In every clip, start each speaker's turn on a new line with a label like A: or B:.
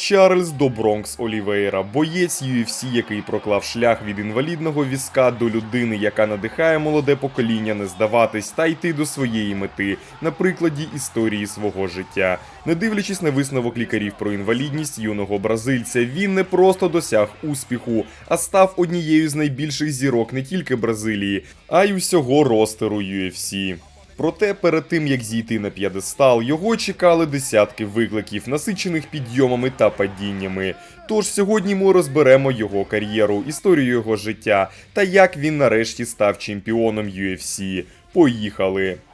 A: Чарльз Добронкс Олівейра, боєць UFC, який проклав шлях від інвалідного візка до людини, яка надихає молоде покоління не здаватись та йти до своєї мети на прикладі історії свого життя. Не дивлячись на висновок лікарів про інвалідність юного бразильця, він не просто досяг успіху, а став однією з найбільших зірок не тільки Бразилії, а й усього ростеру UFC. Проте перед тим як зійти на п'єдестал, його чекали десятки викликів, насичених підйомами та падіннями. Тож сьогодні ми розберемо його кар'єру, історію його життя та як він нарешті став чемпіоном UFC. Поїхали! –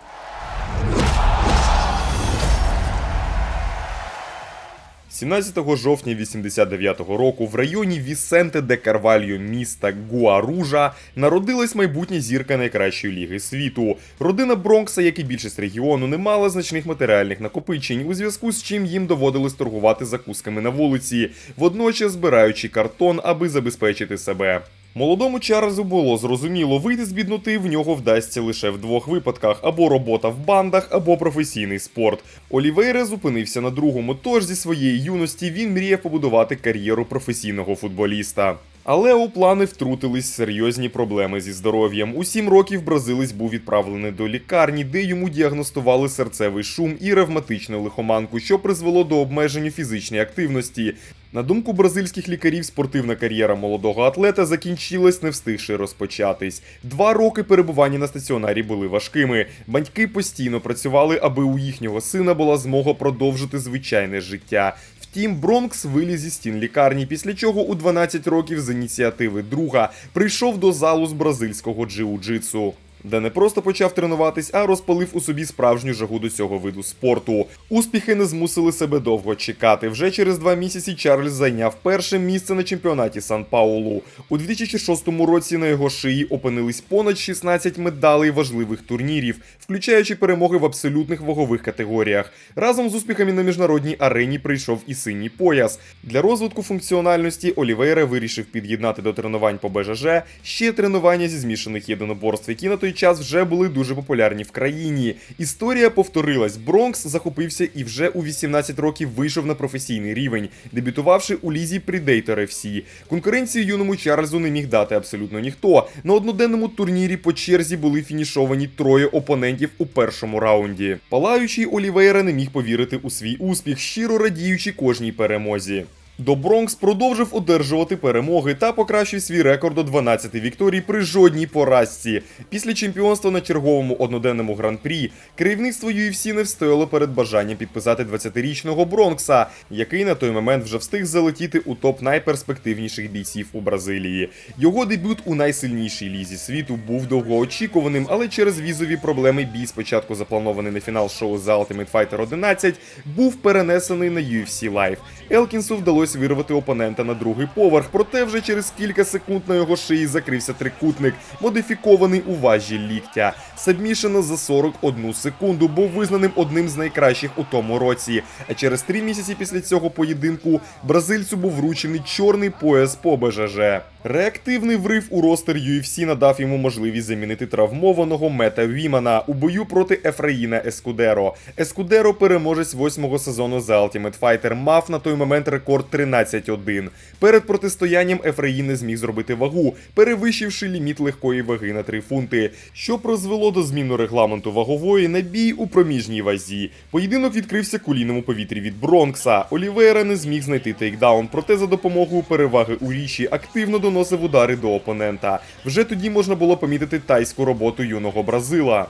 A: 17 жовтня 89-го року в районі Вісенте де Карвальо міста Гуаружа народилась майбутня зірка найкращої ліги світу. Родина Бронкса, як і більшість регіону, не мала значних матеріальних накопичень, у зв'язку з чим їм доводилось торгувати закусками на вулиці, водночас збираючи картон, аби забезпечити себе. Молодому Чарльзу було зрозуміло, вийти з бідноти в нього вдасться лише в двох випадках: або робота в бандах, або професійний спорт. Олівейре зупинився на другому, тож зі своєї юності він мріяв побудувати кар'єру професійного футболіста. Але у плани втрутились серйозні проблеми зі здоров'ям. У сім років бразилець був відправлений до лікарні, де йому діагностували серцевий шум і ревматичну лихоманку, що призвело до обмеження фізичної активності. На думку бразильських лікарів, спортивна кар'єра молодого атлета закінчилась, не встигши розпочатись. Два роки перебування на стаціонарі були важкими. Батьки постійно працювали, аби у їхнього сина була змога продовжити звичайне життя. Втім, Бронкс виліз зі стін лікарні, після чого у 12 років з ініціативи друга прийшов до залу з бразильського джиу-джитсу. Де не просто почав тренуватись, а розпалив у собі справжню жагу до цього виду спорту. Успіхи не змусили себе довго чекати. Вже через два місяці Чарльз зайняв перше місце на чемпіонаті Сан Паулу. У 2006 році на його шиї опинились понад 16 медалей важливих турнірів, включаючи перемоги в абсолютних вагових категоріях. Разом з успіхами на міжнародній арені прийшов і синій пояс. Для розвитку функціональності Олівейра вирішив під'єднати до тренувань по БЖЖ ще тренування зі змішаних єдиноборств, які на той час вже були дуже популярні в країні. Історія повторилась. Бронкс захопився і вже у 18 років вийшов на професійний рівень, дебютувавши у лізі Predator FC. Конкуренцію юному Чарльзу не міг дати абсолютно ніхто. На одноденному турнірі по черзі були фінішовані троє опонентів у першому раунді. Палаючий Олівейра не міг повірити у свій успіх, щиро радіючи кожній перемозі. До Бронкс продовжив одержувати перемоги та покращив свій рекорд до 12 вікторій при жодній поразці. Після чемпіонства на черговому одноденному гран-прі керівництво UFC не встояло перед бажанням підписати 20-річного Бронкса, який на той момент вже встиг залетіти у топ найперспективніших бійців у Бразилії. Його дебют у найсильнішій лізі світу був довгоочікуваним, але через візові проблеми бій спочатку запланований на фінал шоу The Ultimate Fighter 11 був перенесений на UFC Live. Елкінсу вдалося вирвати опонента на другий поверх, проте вже через кілька секунд на його шиї закрився трикутник, модифікований у важі ліктя. Сабмішено за 41 секунду був визнаним одним з найкращих у тому році. А через три місяці після цього поєдинку бразильцю був вручений чорний пояс по БЖЖ. Реактивний врив у ростер UFC надав йому можливість замінити травмованого Мета Вімана у бою проти Ефраїна Ескудеро. Ескудеро, переможець восьмого сезону The Ultimate Fighter, мав на той момент рекорд 13-1. Перед протистоянням Ефраїн не зміг зробити вагу, перевищивши ліміт легкої ваги на 3 фунти, що призвело до зміну регламенту вагової на бій у проміжній вазі. Поєдинок відкрився куліному повітрі від Бронкса. Олівейра не зміг знайти тейкдаун, проте за допомогою переваги у річі активно доносив удари до опонента. Вже тоді можна було помітити тайську роботу юного Бразила.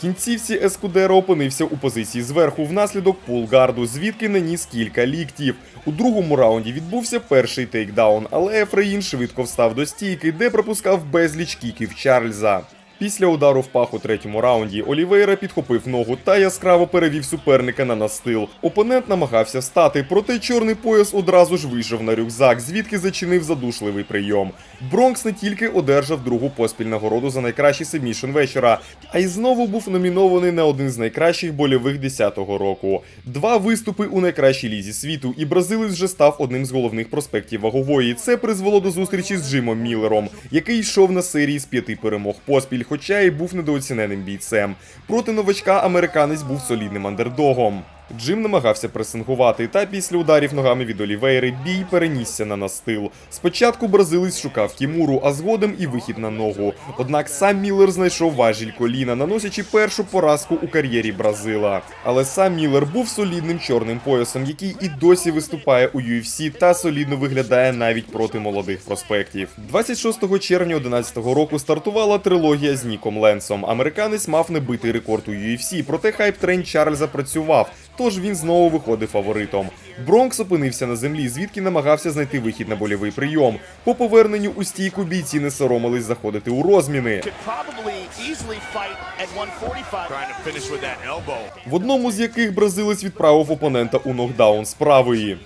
A: Кінцівці Ескудеро опинився у позиції зверху внаслідок пулгарду, звідки наніс кілька ліктів. У другому раунді відбувся перший тейкдаун, але Ефреїн швидко встав до стійки, де пропускав безліч кіків Чарльза. Після удару в пах у третьому раунді Олівейра підхопив ногу та яскраво перевів суперника на настил. Опонент намагався встати, проте чорний пояс одразу ж вийшов на рюкзак, звідки зачинив задушливий прийом. Бронкс не тільки одержав другу поспіль нагороду за найкращий сабмішн вечора, а й знову був номінований на один з найкращих больових 10-го року. Два виступи у найкращій лізі світу, і бразилець вже став одним з головних проспектів вагової. Це призвело до зустрічі з Джимом Міллером, який йшов на серії з п'яти перемог поспіль хоча й був недооціненим бійцем. Проти новачка американець був солідним андердогом. Джим намагався пресингувати, та після ударів ногами від Олівейри бій перенісся на настил. Спочатку бразилець шукав Кімуру, а згодом і вихід на ногу. Однак сам Міллер знайшов важіль коліна, наносячи першу поразку у кар'єрі Бразила. Але сам Міллер був солідним чорним поясом, який і досі виступає у UFC та солідно виглядає навіть проти молодих проспектів. 26 червня 2011 року стартувала трилогія з Ніком Ленсом. Американець мав небитий рекорд у UFC, проте хайп трейн Чарльза працював, тож він знову виходив фаворитом. Бронкс опинився на землі, звідки намагався знайти вихід на больовий прийом. По поверненню у стійку бійці не соромились заходити у розміни.
B: could probably easily fight at 145.
C: Trying to finish with that elbow.
A: в одному з яких бразилець відправив опонента у нокдаун з правої.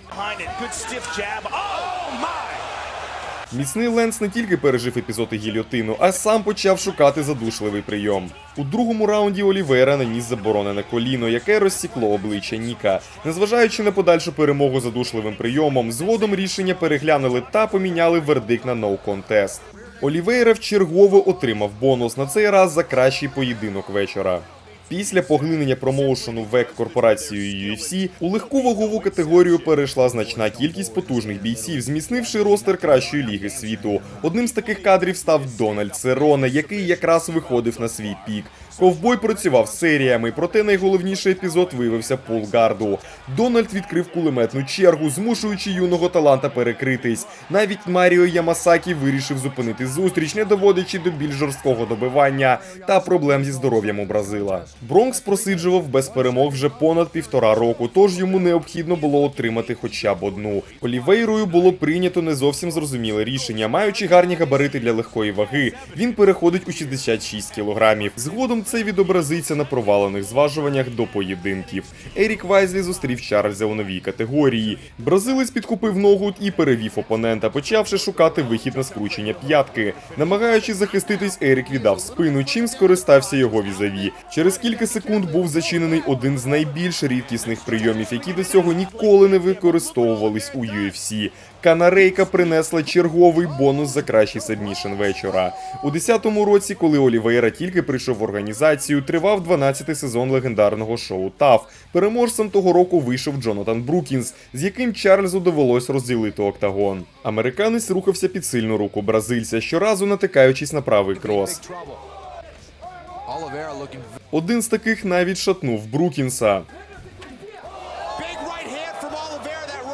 A: Міцний Ленс не тільки пережив епізоди гільйотину, а сам почав шукати задушливий прийом. У другому раунді Олівейра наніс заборонене коліно, яке розсікло обличчя Ніка. Незважаючи на подальшу перемогу задушливим прийомом, згодом рішення переглянули та поміняли вердикт на contest. Олівейра вчергово отримав бонус на цей раз за кращий поєдинок вечора. Після поглинення промоушену ВЕК корпорацією UFC у легку вагову категорію перейшла значна кількість потужних бійців, зміцнивши ростер кращої ліги світу. Одним з таких кадрів став Дональд Сероне, який якраз виходив на свій пік. Ковбой працював серіями, проте найголовніший епізод виявився полгарду. Дональд відкрив кулеметну чергу, змушуючи юного таланта перекритись. Навіть Маріо Ямасакі вирішив зупинити зустріч, не доводячи до більш жорсткого добивання та проблем зі здоров'ям у Бразила. Бронкс просиджував без перемог вже понад півтора року, тож йому необхідно було отримати хоча б одну. Олівейрою було прийнято не зовсім зрозуміле рішення. Маючи гарні габарити для легкої ваги, він переходить у 66 кілограмів. Згодом це відобразиться на провалених зважуваннях до поєдинків. Ерік Вайзлі зустрів Чарльза у новій категорії. Бразилець підкупив ногу і перевів опонента, почавши шукати вихід на скручення п'ятки. Намагаючись захиститись, Ерік віддав спину, чим скористався його візаві. Через кілька секунд був зачинений один з найбільш рідкісних прийомів, які до цього ніколи не використовувались у UFC. Канарейка принесла черговий бонус за кращий сабмішн вечора. У 10-му році, коли Олівейра тільки прийшов в організацію, тривав 12-й сезон легендарного шоу ТАФ. Переможцем того року вийшов Джонатан Брукінс, з яким Чарльзу довелось розділити октагон. Американець рухався під сильну руку бразильця, щоразу натикаючись на правий крос. Один з таких навіть шатнув Брукінса.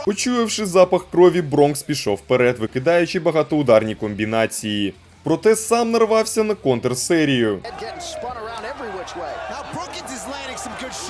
A: Почуявши запах крові, Бронкс пішов вперед, викидаючи багатоударні комбінації. Проте сам нарвався на контрсерію.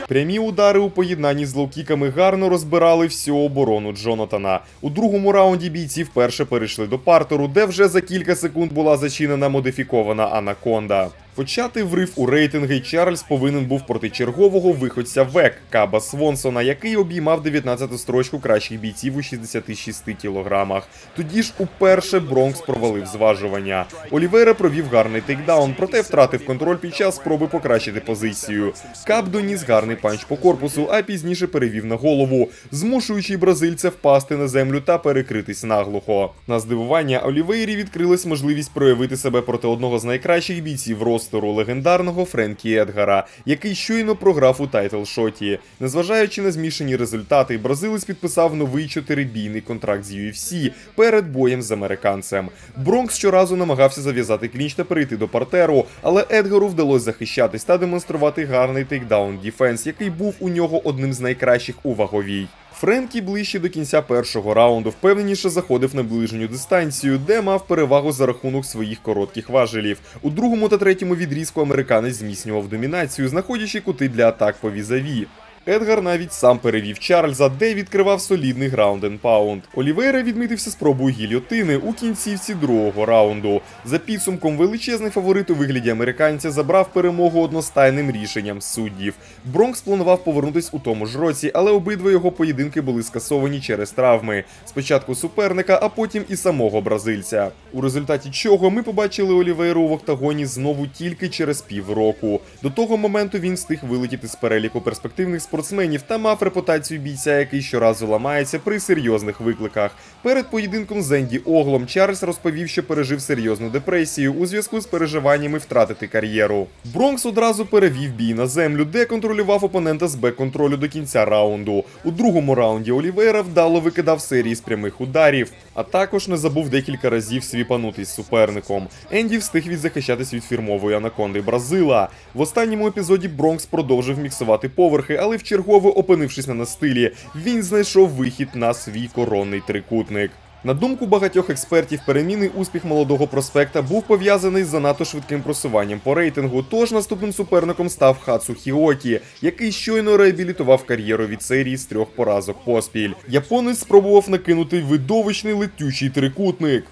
A: Прямі удари у поєднанні з лоукіками гарно розбирали всю оборону Джонатана. У другому раунді бійці вперше перейшли до партеру, де вже за кілька секунд була зачинена модифікована анаконда. Почати врив у рейтинги Чарльз повинен був проти чергового виходця ВЕК Каба Свонсона, який обіймав 19-ту строчку кращих бійців у 66 кілограмах. Тоді ж уперше Бронкс провалив зважування. Олівера провів гарний тейкдаун, проте втратив контроль під час спроби покращити позицію. Кап доніс гарний панч по корпусу, а пізніше перевів на голову, змушуючи бразильця впасти на землю та перекритись наглухо. На здивування Олівейрі відкрилась можливість проявити себе проти одного з найкращих бійців ростеру легендарного Френкі Едгара, який щойно програв у тайтл-шоті. Незважаючи на змішані результати, бразилець підписав новий чотирибійний контракт з UFC перед боєм з американцем. Бронкс щоразу намагався зав'язати клінч та перейти до партеру, але Едгару вдалося захищатись та демонструвати гарний тейкдаун діфенс, який був у нього одним з найкращих у ваговій. Френкі ближче до кінця першого раунду впевненіше заходив на ближню дистанцію, де мав перевагу за рахунок своїх коротких важелів. У другому та третьому відрізку американець зміцнював домінацію, знаходячи кути для атак по візаві. Едгар навіть сам перевів Чарльза, де відкривав солідний граунд паунд. Олівейра відмітився спробою гільйотини у кінцівці другого раунду. За підсумком величезний фаворит у вигляді американця забрав перемогу одностайним рішенням суддів. Бронкс планував повернутись у тому ж році, але обидва його поєдинки були скасовані через травми. Спочатку суперника, а потім і самого бразильця. У результаті чого ми побачили Олівейру в октагоні знову тільки через півроку. До того моменту він встиг вилетіти з переліку перспективних спортсменів спортсменів та мав репутацію бійця, який щоразу ламається при серйозних викликах. Перед поєдинком з Енді Оглом Чарльз розповів, що пережив серйозну депресію у зв'язку з переживаннями втратити кар'єру. Бронкс одразу перевів бій на землю, де контролював опонента з бек-контролю до кінця раунду. У другому раунді Олівейра вдало викидав серії з прямих ударів, а також не забув декілька разів свіпанутись з суперником. Енді встиг відзахищатись від фірмової анаконди Бразила. В останньому епізоді Бронкс продовжив міксувати поверхи, але вчергово опинившись на настилі, він знайшов вихід на свій коронний трикутник. На думку багатьох експертів, перемінний успіх молодого проспекта був пов'язаний з занадто швидким просуванням по рейтингу. Тож наступним суперником став Хацу Хіокі, який щойно реабілітував кар'єру від серії з трьох поразок поспіль. Японець спробував накинути видовищний летючий трикутник.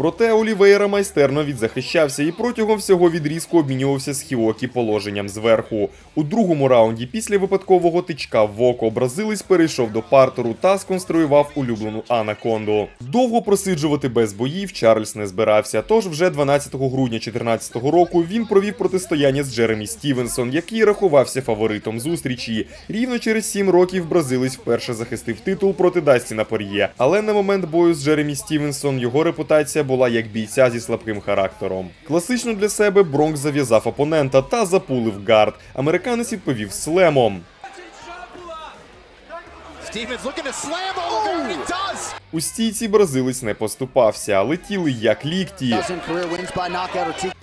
A: Проте Олівейра майстерно відзахищався і протягом всього відрізку обмінювався з Хіокі положенням зверху. У другому раунді, після випадкового тичка в око, бразилець перейшов до партеру та сконструював улюблену анаконду. Довго просиджувати без боїв Чарльз не збирався. Тож вже 12 грудня 2014 року він провів протистояння з Джеремі Стівенсон, який рахувався фаворитом зустрічі. Рівно через 7 років бразилець вперше захистив титул проти Дастіна Пор'є. Але на момент бою з Джеремі Стівенсон його репутація була як бійця зі слабким характером. Класично для себе Бронк зав'язав опонента та запулив гард. Американець відповів слемом.
D: Stevens looking to slam he does.
A: У стійці бразилець не поступався, летіли як лікті,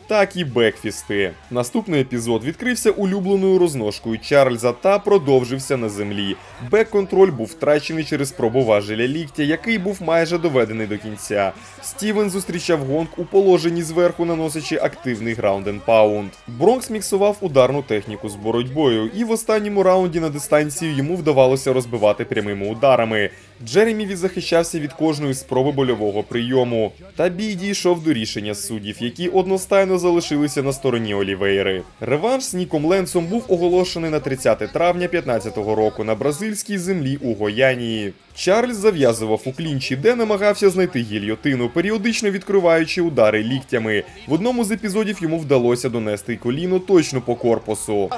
A: так і бекфісти. Наступний епізод відкрився улюбленою розножкою Чарльза та продовжився на землі. Бек-контроль був втрачений через спробу важеля ліктя, який був майже доведений до кінця. Стівен зустрічав гонг у положенні зверху, наносячи активний граунд and паунд. Бронкс міксував ударну техніку з боротьбою, і в останньому раунді на дистанцію йому вдавалося розбивати прямими ударами. Джеремі відзахищався від кожної спроби больового прийому. Та бій дійшов до рішення суддів, які одностайно залишилися на стороні Олівейри. Реванш з Ніком Ленсом був оголошений на 30 травня 2015 року на бразильській землі у Гоянії. Чарльз зав'язував у клінчі, де намагався знайти гільйотину, періодично відкриваючи удари ліктями. В одному з епізодів йому вдалося донести коліно точно по корпусу.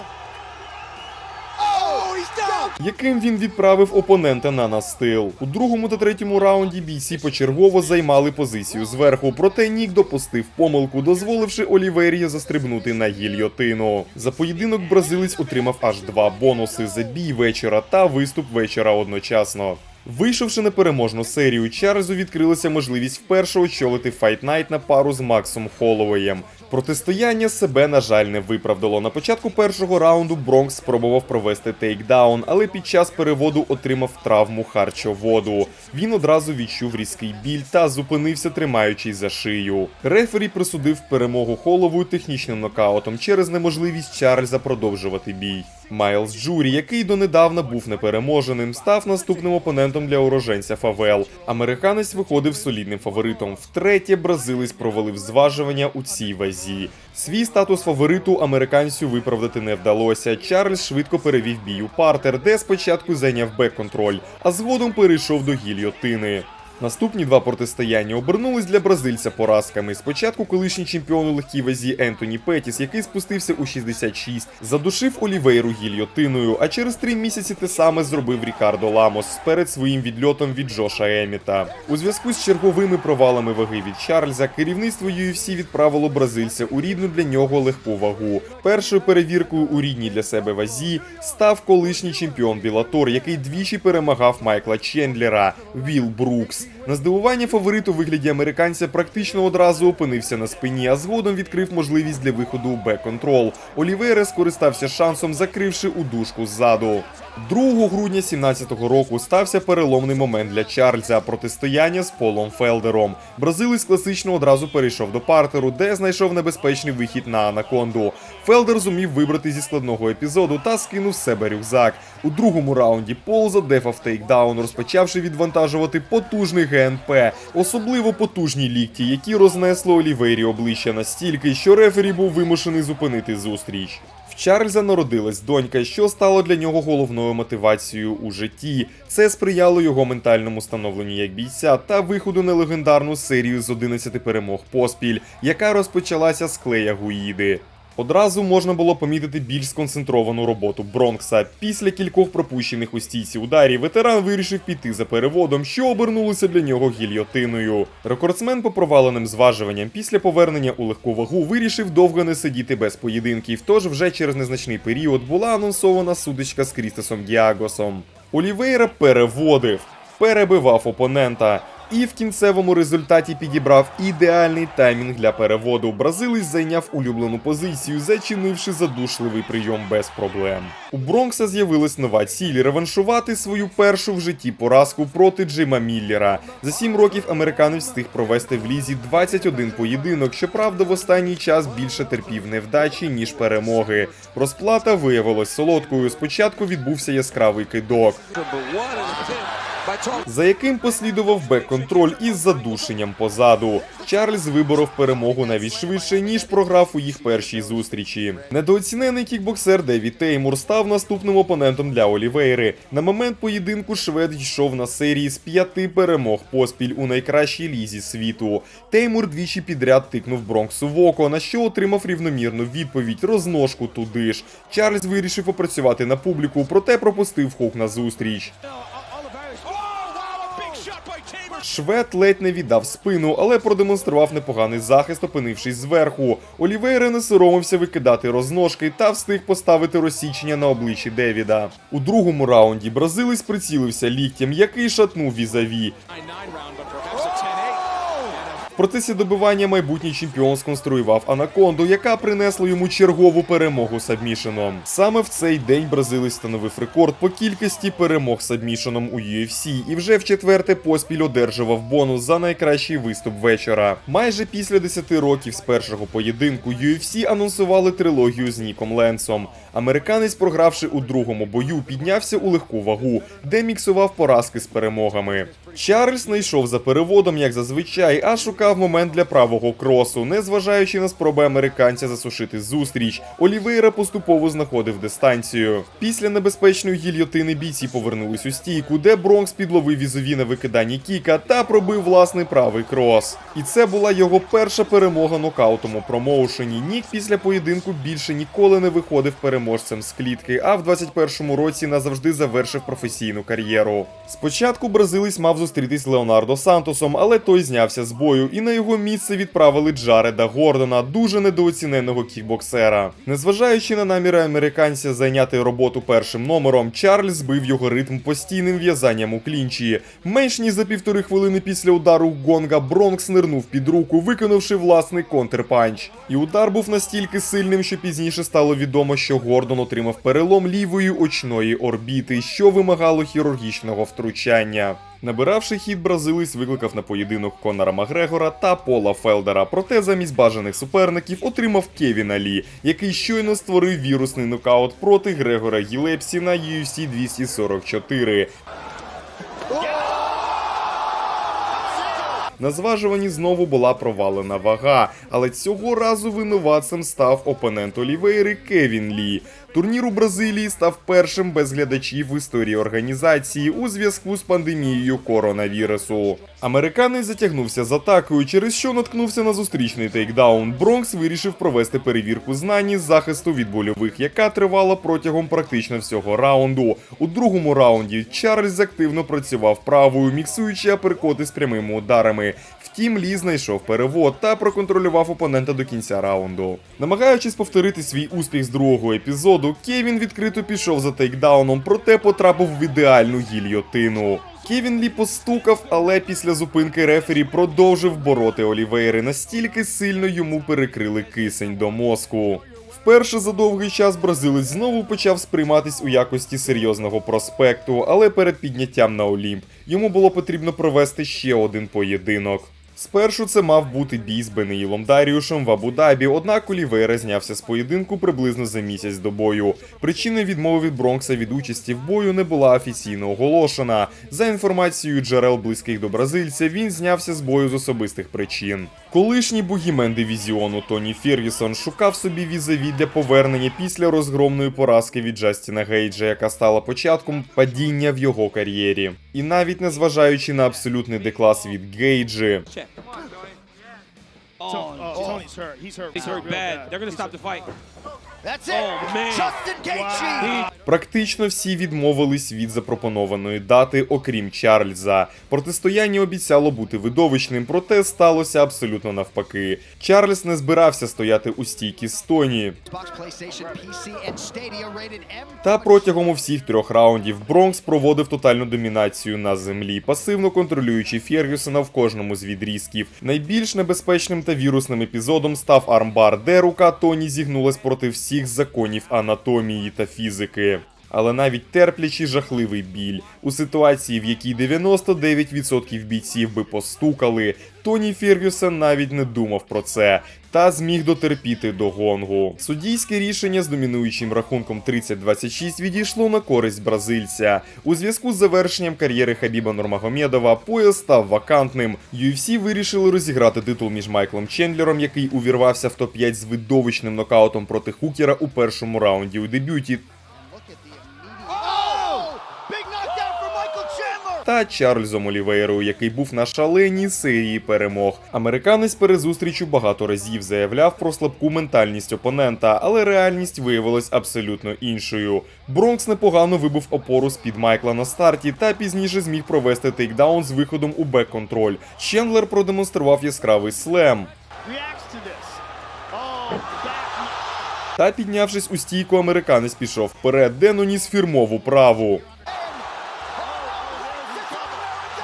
A: Яким він відправив опонента на настил. У другому та третьому раунді бійці почергово займали позицію зверху, проте Нік допустив помилку, дозволивши Олівері застрибнути на гільйотину. За поєдинок бразилець отримав аж два бонуси за бій вечора та виступ вечора одночасно. Вийшовши на переможну серію, Чарльзу відкрилася можливість вперше очолити Fight Night на пару з Максом Холлоуеєм. Протистояння себе, на жаль, не виправдало. На початку першого раунду Бронкс спробував провести тейкдаун, але під час переводу отримав травму харчоводу. Він одразу відчув різкий біль та зупинився, тримаючись за шию. Рефері присудив перемогу холову технічним нокаутом через неможливість Чарльза продовжувати бій. Майлз Джурі, який донедавна був непереможеним, став наступним опонентом для уроженця Фавел. Американець виходив солідним фаворитом. Втретє бразилець провалив зважування у цій вазі. Свій статус фавориту американцю виправдати не вдалося. Чарльз швидко перевів бій у партер, де спочатку зайняв бек-контроль, а згодом перейшов до гільйотини. Наступні два протистояння обернулись для бразильця поразками. Спочатку колишній чемпіон у легкій вазі Ентоні Петіс, який спустився у 66, задушив Олівейру гільйотиною, а через три місяці те саме зробив Рікардо Ламос перед своїм відльотом від Джоша Еміта. У зв'язку з черговими провалами ваги від Чарльза, керівництво UFC відправило бразильця у рідну для нього легку вагу. Першою перевіркою у рідній для себе вазі став колишній чемпіон Білатор, який двічі перемагав Майкла Чендлера Віл Брукс. На здивування фаворит у вигляді американця практично одразу опинився на спині, а згодом відкрив можливість для виходу у бек-контрол. Олівейре скористався шансом, закривши удушку ззаду. 2 грудня 17-го року стався переломний момент для Чарльза протистояння з Полом Фелдером. Бразилець класично одразу перейшов до партеру, де знайшов небезпечний вихід на анаконду. Фелдер зумів вибрати зі складного епізоду та скинув з себе рюкзак. У другому раунді Пол задефав тейкдаун, розпочавши відвантажувати потужний ГНП, особливо потужні лікті, які рознесли Олівері обличчя настільки, що рефері був вимушений зупинити зустріч. Чарльза народилась донька, що стало для нього головною мотивацією у житті. Це сприяло його ментальному становленню як бійця та виходу на легендарну серію з 11 перемог поспіль, яка розпочалася з клея Гуїди. Одразу можна було помітити більш сконцентровану роботу Бронкса. Після кількох пропущених у стійці ударів ветеран вирішив піти за переводом, що обернулося для нього гільйотиною. Рекордсмен по проваленим зважуванням після повернення у легку вагу вирішив довго не сидіти без поєдинків. Тож вже через незначний період була анонсована судочка з Крістосом Діагосом. Олівейра переводив, перебивав опонента. І в кінцевому результаті підібрав ідеальний таймінг для переводу. Бразилець зайняв улюблену позицію, зачинивши задушливий прийом без проблем. У Бронкса з'явилась нова ціль реваншувати свою першу в житті поразку проти Джима Міллера. За сім років американець встиг провести в лізі 21 поєдинок. Щоправда, в останній час більше терпів невдачі ніж перемоги. Розплата виявилась солодкою. Спочатку відбувся яскравий кидок за яким послідував бек-контроль із задушенням позаду. Чарльз виборов перемогу навіть швидше, ніж програв у їх першій зустрічі. Недооцінений кікбоксер Девід Теймур став наступним опонентом для Олівейри. На момент поєдинку швед йшов на серії з п'яти перемог поспіль у найкращій лізі світу. Теймур двічі підряд тикнув Бронксу в око, на що отримав рівномірну відповідь розножку туди ж. Чарльз вирішив опрацювати на публіку, проте пропустив хук на зустріч. Швед ледь не віддав спину, але продемонстрував непоганий захист, опинившись зверху. Олівейра не соромився викидати розножки та встиг поставити розсічення на обличчі Девіда. У другому раунді бразилець прицілився ліктем, який шатнув візаві. Процесі добивання майбутній чемпіон сконструював анаконду, яка принесла йому чергову перемогу сабмішеном. Саме в цей день бразилець встановив рекорд по кількості перемог сабмішеном у UFC і вже в четверте поспіль одержував бонус за найкращий виступ вечора. Майже після 10 років з першого поєдинку UFC анонсували трилогію з Ніком Ленсом. Американець, програвши у другому бою, піднявся у легку вагу, де міксував поразки з перемогами. Чарльз не йшов за переводом, як зазвичай, а шукав момент для правого кросу. Незважаючи на спроби американця засушити зустріч, Олівейра поступово знаходив дистанцію. Після небезпечної гільйотини бійці повернулись у стійку, де Бронкс підловив візові на викиданні кіка та пробив власний правий крос. І це була його перша перемога нокаутом у промоушені. Нік після поєдинку більше ніколи не виходив переможцем з клітки, а в 21-му році назавжди завершив професійну кар'єру. Спочатку бразилець мав зустрітись з Леонардо Сантосом, але той знявся з бою, і на його місце відправили Джареда Гордона, дуже недооціненого кікбоксера. Незважаючи на наміри американця зайняти роботу першим номером, Чарльз збив його ритм постійним в'язанням у клінчі. Менш ніж за півтори хвилини після удару гонга Бронкс нирнув під руку, виконавши власний контрпанч. І удар був настільки сильним, що пізніше стало відомо, що Гордон отримав перелом лівої очної орбіти, що вимагало хірургічного втручання. Набиравши хід, бразилець викликав на поєдинок Конора Макгрегора та Пола Фелдера, проте замість бажаних суперників отримав Кевіна Лі, який щойно створив вірусний нокаут проти Грегора Гілепсі на UFC 244. На зважуванні знову була провалена вага, але цього разу винуватцем став опонент Олівейри Кевін Лі. Турнір у Бразилії став першим без глядачів в історії організації у зв'язку з пандемією коронавірусу. Американець затягнувся з атакою, через що наткнувся на зустрічний тейкдаун. Бронкс вирішив провести перевірку знань із захисту від больових, яка тривала протягом практично всього раунду. У другому раунді Чарльз активно працював правою, міксуючи аперкоти з прямими ударами. Втім, Лі знайшов перевод та проконтролював опонента до кінця раунду. Намагаючись повторити свій успіх з другого епізоду, Кевін відкрито пішов за тейкдауном, проте потрапив в ідеальну гільйотину. Кевін Лі постукав, але після зупинки рефері продовжив бороти Олівейри. Настільки сильно йому перекрили кисень до мозку. Вперше за довгий час бразилець знову почав сприйматись у якості серйозного проспекту, але перед підняттям на Олімп йому було потрібно провести ще один поєдинок. Спершу це мав бути бій з Бенеїлом Даріушем в Абу-Дабі, однак Олівейра знявся з поєдинку приблизно за місяць до бою. Причина відмови від Бронкса від участі в бою не була офіційно оголошена. За інформацією джерел близьких до бразильця, він знявся з бою з особистих причин. Колишній бугімен дивізіону Тоні Фергюсон шукав собі візаві для повернення після розгромної поразки від Джастіна Гейджа, яка стала початком падіння в його кар'єрі. І навіть незважаючи на абсолютний деклас від Гейджі, Come on,
C: Oh,
B: Oh, Tony's hurt. He's hurt.
C: he's hurt bad.
B: bad.
C: They're gonna
B: He's
C: stop
B: hurt.
C: the fight.
E: That's it.
C: Oh, man.
E: Justin Gaethje.
A: Практично всі відмовились від запропонованої дати, окрім Чарльза. Протистояння обіцяло бути видовищним, проте сталося абсолютно навпаки. Чарльз не збирався стояти у стійці з Тоні.
E: Xbox, PlayStation, PC, and Stadia rated M.
A: Та протягом всіх трьох раундів Бронкс проводив тотальну домінацію на землі, пасивно контролюючи Фергюсона в кожному з відрізків. Найбільш небезпечним та вірусним епізодом став армбар, де рука Тоні зігнулась проти всіх законів анатомії та фізики. Але навіть терплячи жахливий біль у ситуації, в якій 99% бійців би постукали, Тоні Фергюсон навіть не думав про це та зміг дотерпіти до гонгу. Суддійське рішення з домінуючим рахунком 30-26 відійшло на користь бразильця. У зв'язку з завершенням кар'єри Хабіба Нурмагомедова пояс став вакантним. UFC вирішили розіграти титул між Майклом Чендлером, який увірвався в топ-5 з видовищним нокаутом проти Хукера у першому раунді у дебюті, та Чарльзом Олівейрою, який був на шаленій серії перемог. Американець перед зустрічю багато разів заявляв про слабку ментальність опонента, але реальність виявилась абсолютно іншою. Бронкс непогано вибув опору з-під Майкла на старті та пізніше зміг провести тейкдаун з виходом у бек-контроль. Чендлер продемонстрував яскравий слем.
B: Oh.
A: Та піднявшись у стійку, американець пішов вперед, де наніс фірмову праву.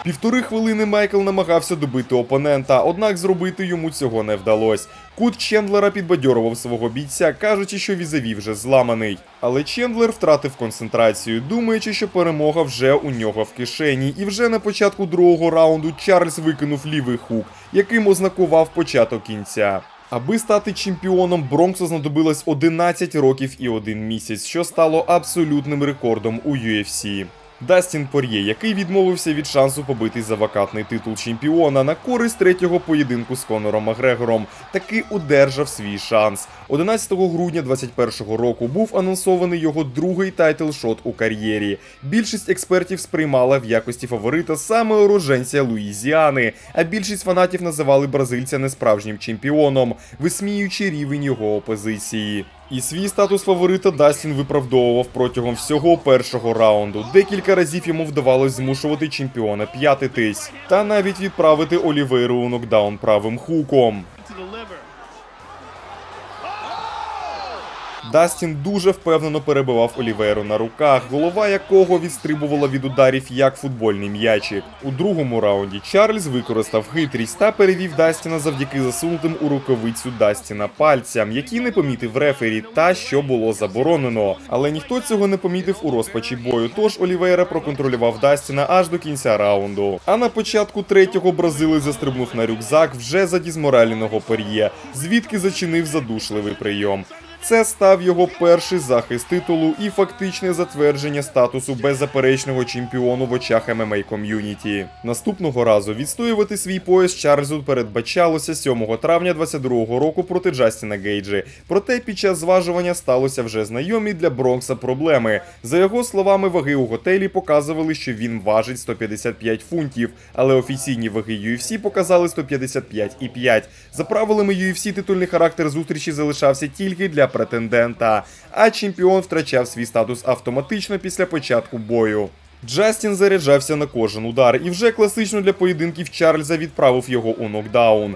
A: Півтори хвилини Майкл намагався добити опонента, однак зробити йому цього не вдалося. Кут Чендлера підбадьорував свого бійця, кажучи, що візаві вже зламаний. Але Чендлер втратив концентрацію, думаючи, що перемога вже у нього в кишені. І вже на початку другого раунду Чарльз викинув лівий хук, яким ознакував початок кінця. Аби стати чемпіоном, Бронксу знадобилось 11 років і один місяць, що стало абсолютним рекордом у UFC. Дастін Пор'є, який відмовився від шансу побитись за вакантний титул чемпіона на користь третього поєдинку з Конором Макгрегором, таки удержав свій шанс. 11 грудня 2021 року був анонсований його другий тайтл-шот у кар'єрі. Більшість експертів сприймала в якості фаворита саме уроженця Луїзіани, а більшість фанатів називали бразильця несправжнім чемпіоном, висміюючи рівень його опозиції. І свій статус фаворита Дастін виправдовував протягом всього першого раунду. Декілька разів йому вдавалось змушувати чемпіона п'ятитись, та навіть відправити Олівейру у нокдаун правим хуком.
B: to the liver.
A: Дастін дуже впевнено перебивав Оліверу на руках, голова якого відстрибувала від ударів як футбольний м'ячик. У другому раунді Чарльз використав хитрість та перевів Дастіна завдяки засунутим у рукавицю Дастіна пальцям, які не помітив рефері, та що було заборонено. Але ніхто цього не помітив у розпачі бою. Тож Олівейра проконтролював Дастіна аж до кінця раунду. А на початку третього бразилець застрибнув на рюкзак вже за дізморального пер'є, звідки зачинив задушливий прийом. Це став його перший захист титулу і фактичне затвердження статусу беззаперечного чемпіону в очах ММА ком'юніті. Наступного разу відстоювати свій пояс Чарльзу передбачалося 7 травня 22 року проти Джастіна Гейджі. Проте під час зважування сталося вже знайомі для Бронкса проблеми. За його словами, ваги у готелі показували, що він важить 155 фунтів, але офіційні ваги UFC показали 155,5. За правилами UFC титульний характер зустрічі залишався тільки для претендента, а чемпіон втрачав свій статус автоматично після початку бою. Джастін заряджався на кожен удар і вже класично для поєдинків Чарльза відправив його у нокдаун.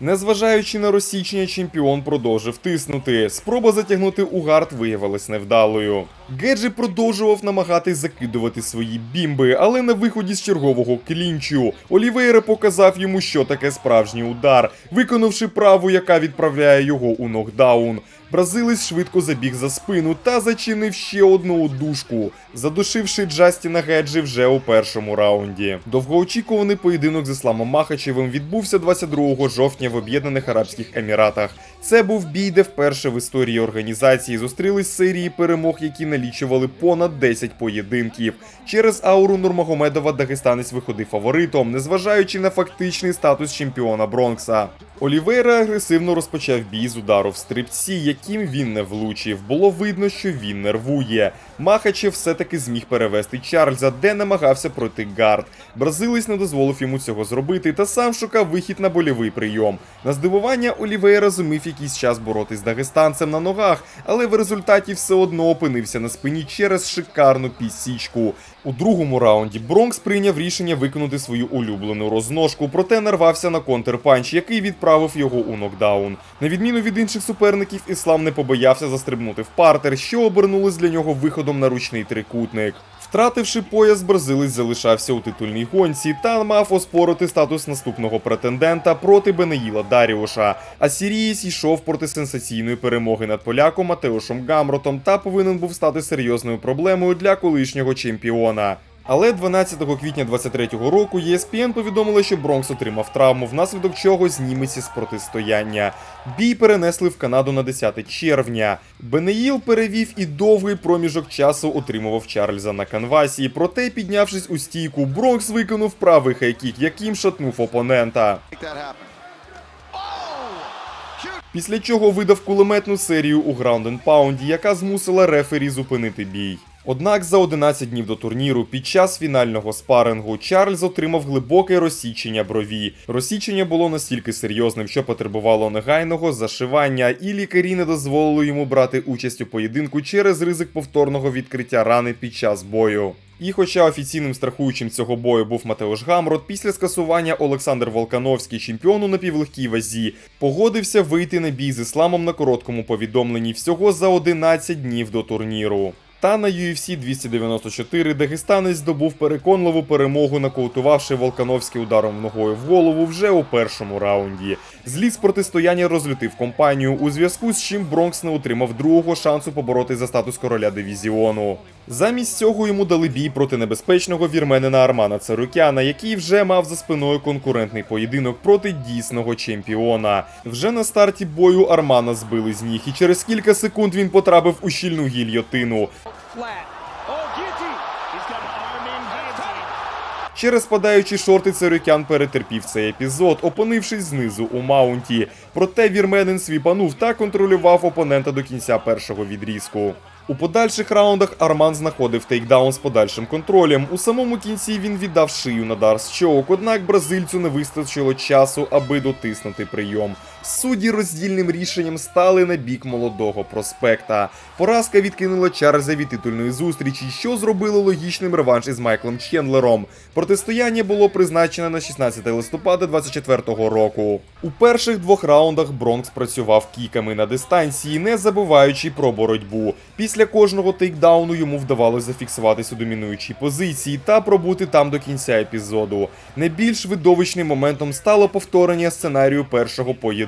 A: Незважаючи на розсічення, чемпіон продовжив тиснути. Спроба затягнути у гард виявилась невдалою. Геджі продовжував намагатись закидувати свої бімби, але на виході з чергового клінчу Олівейра показав йому, що таке справжній удар, виконавши праву, яка відправляє його у нокдаун. Бразилець швидко забіг за спину та зачинив ще одну удушку, задушивши Джастіна Геджі вже у першому раунді. Довгоочікуваний поєдинок з Ісламом Махачевим відбувся 22 жовтня в Об'єднаних Арабських Еміратах. Це був бій, де вперше в історії організації зустрілись серії перемог, які налічували понад 10 поєдинків. Через ауру Нурмагомедова Дагестанець виходив фаворитом, незважаючи на фактичний статус чемпіона Бронкса. Олівейра агресивно розпочав бій з удару в стрибці, яким він не влучив. Було видно, що він нервує. Махачев все-таки зміг перевести Чарльза, де намагався пройти гард. Бразилець не дозволив йому цього зробити та сам шукав вихід на больовий прийом. На здивування Олівейра зумів якийсь час боротись з дагестанцем на ногах, але в результаті все одно опинився на спині через шикарну пісічку. У другому раунді Бронкс прийняв рішення виконати свою улюблену розножку, проте нарвався на контрпанч, який відправив його у нокдаун. На відміну від інших суперників, іслам не побоявся застрибнути в партер, що обернулось для нього виходом на ручний трикутник. Втративши пояс, бразилець залишався у титульній гонці та мав оспорити статус наступного претендента проти Бенеїла Даріуша. А Сірієць йшов проти сенсаційної перемоги над поляком Матеушем Гамротом та повинен був стати серйозною проблемою для колишнього чемпіона. Але 12 квітня 23-го року ESPN повідомили, що Бронкс отримав травму, внаслідок чого зніметься з протистояння. Бій перенесли в Канаду на 10 червня. Бенеїл перевів і довгий проміжок часу отримував Чарльза на канвасі. Проте, піднявшись у стійку, Бронкс виконав правий хайкік, яким шатнув опонента. Після чого видав кулеметну серію у граунд and паунді, яка змусила рефері зупинити бій. Однак за 11 днів до турніру під час фінального спарингу Чарльз отримав глибоке розсічення брові. Розсічення було настільки серйозним, що потребувало негайного зашивання, і лікарі не дозволили йому брати участь у поєдинку через ризик повторного відкриття рани під час бою. І хоча офіційним страхуючим цього бою був Матеуш Гамрот, після скасування Олександр Волкановський, чемпіон у напівлегкій вазі, погодився вийти на бій з ісламом на короткому повідомленні всього за 11 днів до турніру. Та на UFC 294 дагестанець здобув переконливу перемогу, накоутувавши Волкановський ударом ногою в голову вже у першому раунді. Зліс протистояння розлютив компанію, у зв'язку з чим Бронкс не отримав другого шансу побороти за статус короля дивізіону. Замість цього йому дали бій проти небезпечного вірменина Армана Царукяна, який вже мав за спиною конкурентний поєдинок проти дійсного чемпіона. Вже на старті бою Армана збили з ніг, і через кілька секунд він потрапив у щільну гільйотину. Через падаючі шорти Царюкян перетерпів цей епізод, опинившись знизу у маунті. Проте вірменин свіпанув та контролював опонента до кінця першого відрізку. У подальших раундах Арман знаходив тейкдаун з подальшим контролем. У самому кінці він віддав шию на Дарс Чоук, однак бразильцю не вистачило часу, аби дотиснути прийом. Судді роздільним рішенням стали на бік молодого проспекта. Поразка відкинула Чарльза від титульної зустрічі, що зробило логічним реванш із Майклом Чендлером. Протистояння було призначене на 16 листопада 24-го року. У перших двох раундах Бронкс працював кіками на дистанції, не забуваючи про боротьбу. Після кожного тейкдауну йому вдавалося зафіксуватись у домінуючій позиції та пробути там до кінця епізоду. Найбільш видовищним моментом стало повторення сценарію першого поєдинку.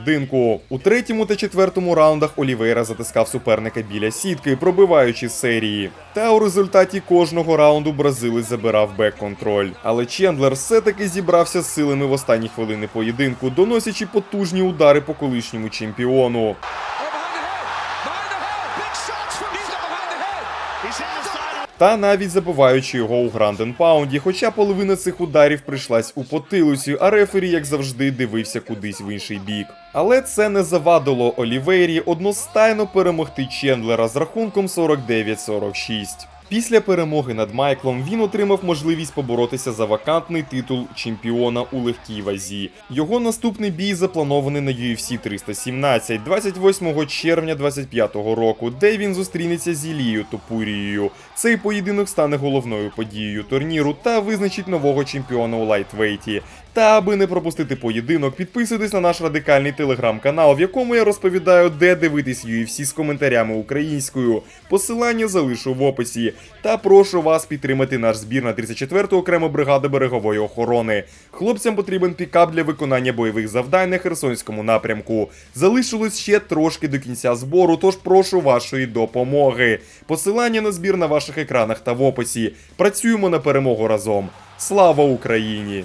A: У третьому та четвертому раундах Олівейра затискав суперника біля сітки, пробиваючи серії. Та у результаті кожного раунду бразилець забирав бек-контроль. Але Чендлер все-таки зібрався з силами в останні хвилини поєдинку, доносячи потужні удари по колишньому чемпіону. Та навіть забиваючи його у гранден паунді, хоча половина цих ударів прийшлась у потилицю, а рефері, як завжди, дивився кудись в інший бік. Але це не завадило Олівейрі одностайно перемогти Чендлера з рахунком 49-46. Після перемоги над Майклом він отримав можливість поборотися за вакантний титул чемпіона у легкій вазі. Його наступний бій запланований на UFC 317 28 червня 25-го року, де він зустрінеться з Ілією Топурією. Цей поєдинок стане головною подією турніру та визначить нового чемпіона у лайтвейті. Та аби не пропустити поєдинок, підписуйтесь на наш радикальний телеграм-канал, в якому я розповідаю, де дивитись UFC з коментарями українською. Посилання залишу в описі. Та прошу вас підтримати наш збір на 34-ту окрему бригаду берегової охорони. Хлопцям потрібен пікап для виконання бойових завдань на Херсонському напрямку. Залишилось ще трошки до кінця збору, тож прошу вашої допомоги. Посилання на збір на ваших екранах та в описі. Працюємо на перемогу разом. Слава Україні!